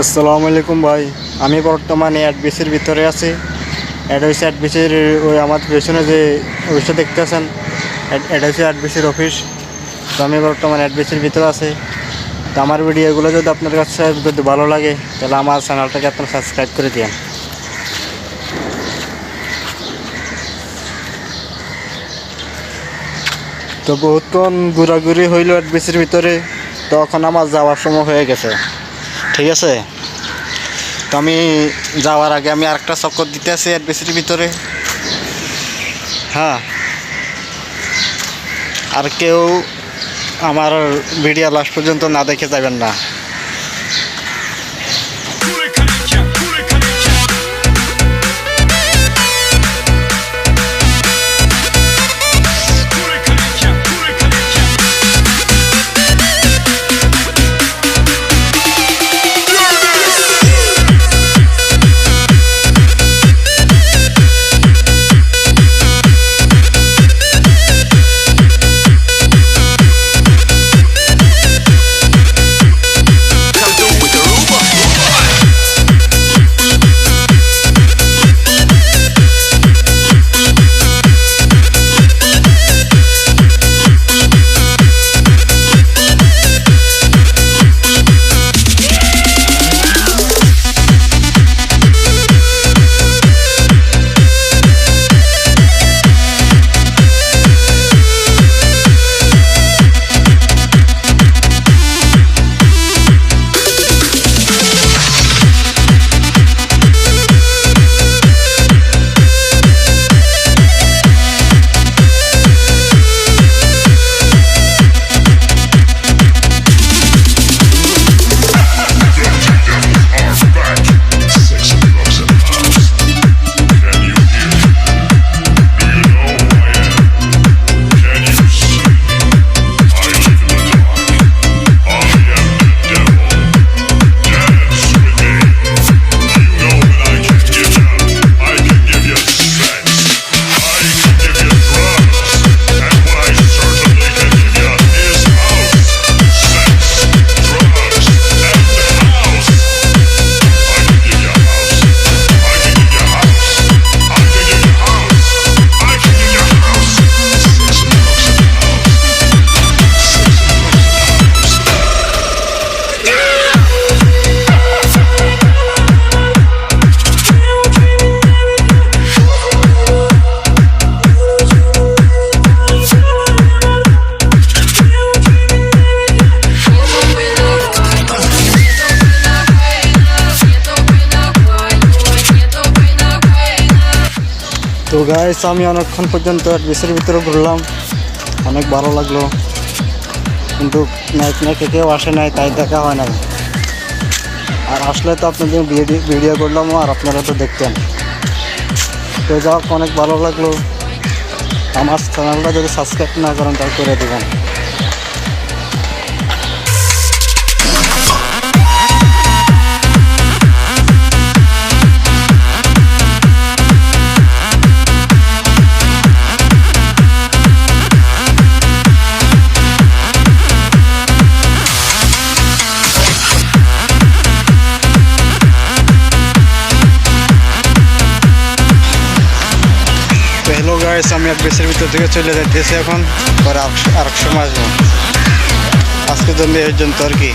আসসালামু আলাইকুম ভাই। আমি বর্তমানে অ্যাডবিসির ভিতরে আছি। এটা হচ্ছে অ্যাডবিসির ওই আমার পেছনে যে অফিসটা দেখতেছেন এটা হচ্ছে অ্যাডবিসির অফিস। তো আমি বর্তমানে অ্যাডবিসির ভিতরে আছি। তো আমার ভিডিওগুলো যদি আপনার কাছে যদি ভালো লাগে, তাহলে আমার চ্যানেলটাকে আপনার সাবস্ক্রাইব করে দিন তো বহুতক্ষণ ঘোরাঘুরি হইল অ্যাডবিসির ভিতরে। তখন আমার যাওয়ার সময় হয়ে গেছে। ঠিক আছে? তো আমি যাওয়ার আগে আমি আরেকটা চক্কর দিতে আছি অ্যাডবিসির ভিতরে। হ্যাঁ। আর কেউ আমার ভিডিও লাস্ট পর্যন্ত না দেখে যাবেন না। গাইস আমি অনেকক্ষণ পর্যন্ত বিশের ভিতরে ঘুরলাম। অনেক ভালো লাগল। কিন্তু নাইট নায়িকা কেউ আসে নাই, তাই দেখা হয় নাই। আর আসলে তো আপনাদের ভিডিও করলাম আর আপনারা তো দেখতেন। তো যাক অনেক ভালো লাগল। আমার চ্যানেলটা যদি সাবস্ক্রাইব না করেন, তাহলে করে দেবেন। বেসের থেকে চলে যাইতেছে এখন। পরে আর এক সময় আসব। আজকের জন্য এই জন্য আর কি?